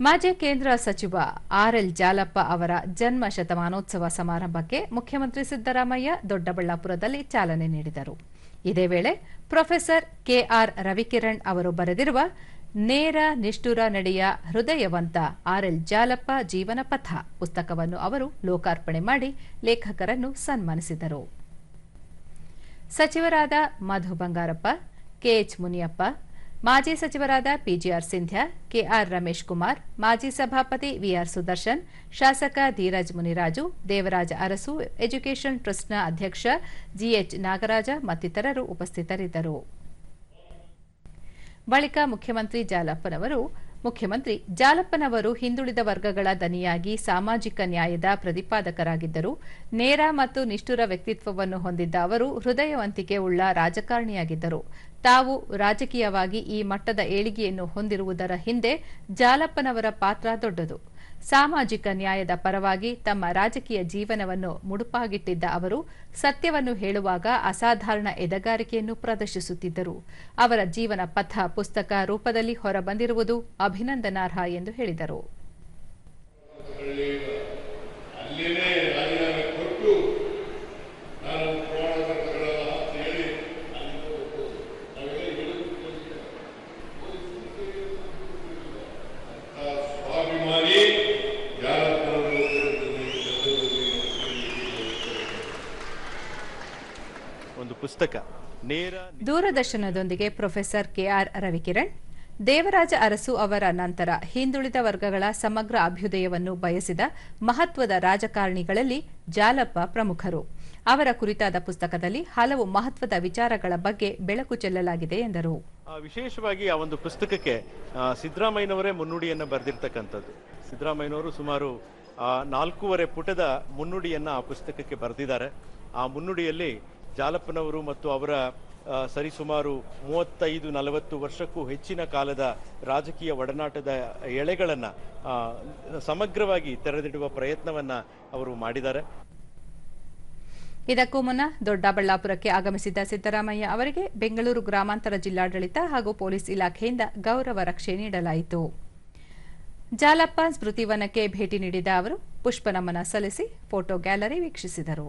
ಮಾಜಿ ಕೇಂದ್ರ ಸಚಿವ ಆರ್ಎಲ್ ಜಾಲಪ್ಪ ಅವರ ಜನ್ಮ ಶತಮಾನೋತ್ಸವ ಸಮಾರಂಭಕ್ಕೆ ಮುಖ್ಯಮಂತ್ರಿ ಸಿದ್ದರಾಮಯ್ಯ ದೊಡ್ಡಬಳ್ಳಾಪುರದಲ್ಲಿ ಚಾಲನೆ ನೀಡಿದರು. ಇದೇ ವೇಳೆ ಪ್ರೊಫೆಸರ್ ಕೆಆರ್ ರವಿಕಿರಣ್ ಅವರು ಬರೆದಿರುವ ನೇರ ನಿಷ್ಠುರ ನಡೆಯ ಹೃದಯವಂತ ಆರ್ಎಲ್ ಜಾಲಪ್ಪ ಜೀವನ ಪಥ ಪುಸ್ತಕವನ್ನು ಅವರು ಲೋಕಾರ್ಪಣೆ ಮಾಡಿ ಲೇಖಕರನ್ನು ಸನ್ಮಾನಿಸಿದರು. ಸಚಿವರಾದ ಮಧು ಬಂಗಾರಪ್ಪ ಕೆಎಚ್ ಮುನಿಯಪ್ಪ ಮಾಜಿ ಸಚಿವರಾದ ಪಿಜಿಆರ್ ಸಿಂಧ್ಯಾ, ಕೆಆರ್ ರಮೇಶ್ ಕುಮಾರ್, ಮಾಜಿ ಸಭಾಪತಿ ವಿಆರ್ ಸುದರ್ಶನ್, ಶಾಸಕ ಧೀರಜ್ ಮುನಿರಾಜು, ದೇವರಾಜ ಅರಸು, ಎಜುಕೇಷನ್ ಟ್ರಸ್ಟ್ನ ಅಧ್ಯಕ್ಷ ಜಿಎಚ್ ನಾಗರಾಜ ಮತ್ತಿತರರು ಉಪಸ್ಥಿತರಿದ್ದರು. ಬಳಿಕ ಮುಖ್ಯಮಂತ್ರಿ ಜಾಲಪ್ಪನವರು ಮುಖ್ಯಮಂತ್ರಿ ಜಾಲಪ್ಪನವರು ಹಿಂದುಳಿದ ವರ್ಗಗಳ ದನಿಯಾಗಿ ಸಾಮಾಜಿಕ ನ್ಯಾಯದ ಪ್ರತಿಪಾದಕರಾಗಿದ್ದರು. ನೇರ ಮತ್ತು ನಿಷ್ಠುರ ವ್ಯಕ್ತಿತ್ವವನ್ನು ಹೊಂದಿದ್ದ ಅವರು ಹೃದಯವಂತಿಕೆ ಉಳ್ಳ ರಾಜಕಾರಣಿಯಾಗಿದ್ದರು. ತಾವು ರಾಜಕೀಯವಾಗಿ ಈ ಮಟ್ಟದ ಏಳಿಗೆಯನ್ನು ಹೊಂದಿರುವುದರ ಹಿಂದೆ ಜಾಲಪ್ಪನವರ ಪಾತ್ರ ದೊಡ್ಡದು. ಸಾಮಾಜಿಕ ನ್ಯಾಯದ ಪರವಾಗಿ ತಮ್ಮ ರಾಜಕೀಯ ಜೀವನವನ್ನು ಮುಡುಪಾಗಿಟ್ಟಿದ್ದ ಅವರು ಸತ್ಯವನ್ನು ಹೇಳುವಾಗ ಅಸಾಧಾರಣ ಎದೆಗಾರಿಕೆಯನ್ನು ಪ್ರದರ್ಶಿಸುತ್ತಿದ್ದರು. ಅವರ ಜೀವನ ಪಥ ಪುಸ್ತಕ ರೂಪದಲ್ಲಿ ಹೊರಬಂದಿರುವುದು ಅಭಿನಂದನಾರ್ಹ ಎಂದು ಹೇಳಿದರು. ಒಂದು ಪುಸ್ತಕ ನೇರ ದೂರದರ್ಶನದೊಂದಿಗೆ ಪ್ರೊಫೆಸರ್ ಕೆಆರ್ ರವಿಕಿರಣ್ ದೇವರಾಜ ಅರಸು ಅವರ ನಂತರ ಹಿಂದುಳಿದ ವರ್ಗಗಳ ಸಮಗ್ರ ಅಭ್ಯುದಯವನ್ನು ಬಯಸಿದ ಮಹತ್ವದ ರಾಜಕಾರಣಿಗಳಲ್ಲಿ ಜಾಲಪ್ಪ ಪ್ರಮುಖರು. ಅವರ ಕುರಿತಾದ ಪುಸ್ತಕದಲ್ಲಿ ಹಲವು ಮಹತ್ವದ ವಿಚಾರಗಳ ಬಗ್ಗೆ ಬೆಳಕು ಚೆಲ್ಲಲಾಗಿದೆ ಎಂದರು. ವಿಶೇಷವಾಗಿ ಆ ಒಂದು ಪುಸ್ತಕಕ್ಕೆ ಸಿದ್ದರಾಮಯ್ಯನವರೇ ಮುನ್ನುಡಿಯನ್ನು ಬರೆದಿರ್ತಕ್ಕಂಥದ್ದು. ಸಿದ್ದರಾಮಯ್ಯನವರು ಸುಮಾರು ನಾಲ್ಕೂವರೆ ಪುಟದ ಮುನ್ನುಡಿಯನ್ನು ಆ ಪುಸ್ತಕಕ್ಕೆ ಬರೆದಿದ್ದಾರೆ. ಆ ಮುನ್ನುಡಿಯಲ್ಲಿ ಜಾಲಪ್ಪನವರು ಮತ್ತು ಅವರ ಸರಿಸುಮಾರು ಮೂವತ್ತೈದು ನಲವತ್ತು ವರ್ಷಕ್ಕೂ ಹೆಚ್ಚಿನ ಕಾಲದ ರಾಜಕೀಯ ಒಡನಾಟದ ಎಳೆಗಳನ್ನು ಸಮಗ್ರವಾಗಿ ತೆರೆದಿಡುವ ಪ್ರಯತ್ನವನ್ನ ಅವರು ಮಾಡಿದ್ದಾರೆ. ಇದಕ್ಕೂ ಮುನ್ನ ದೊಡ್ಡಬಳ್ಳಾಪುರಕ್ಕೆ ಆಗಮಿಸಿದ್ದ ಸಿದ್ದರಾಮಯ್ಯ ಅವರಿಗೆ ಬೆಂಗಳೂರು ಗ್ರಾಮಾಂತರ ಜಿಲ್ಲಾಡಳಿತ ಹಾಗೂ ಪೊಲೀಸ್ ಇಲಾಖೆಯಿಂದ ಗೌರವ ರಕ್ಷೆ ನೀಡಲಾಯಿತು. ಜಾಲಪ್ಪ ಸ್ಮೃತಿವನಕ್ಕೆ ಭೇಟಿ ನೀಡಿದ ಅವರು, ಪುಷ್ಪನಮನ ಸಲ್ಲಿಸಿ ಫೋಟೋ ಗ್ಯಾಲರಿ ವೀಕ್ಷಿಸಿದರು.